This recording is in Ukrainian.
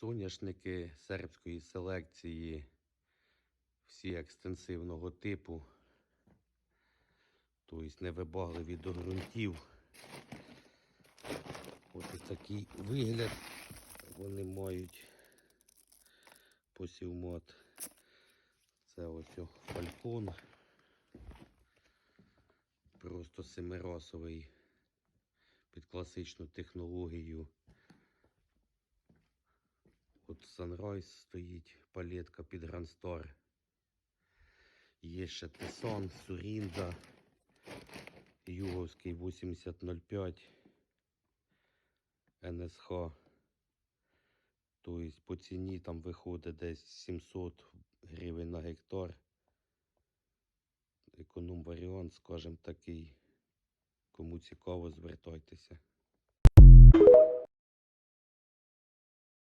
Соняшники сербської селекції, всі екстенсивного типу, тобто невибагливі до ґрунтів. Ось такий вигляд вони мають посівмат. Це ось фалькон. Просто семирасовий під класичну технологію. От Sunrise стоїть палетка під Star. Є ще Тесон, Сурінда, Юговський 8005, НСХ. Тобто по ціні там виходить десь 700 гривень на гектар. Економ варіант, скажімо такий. Кому цікаво, звертайтеся.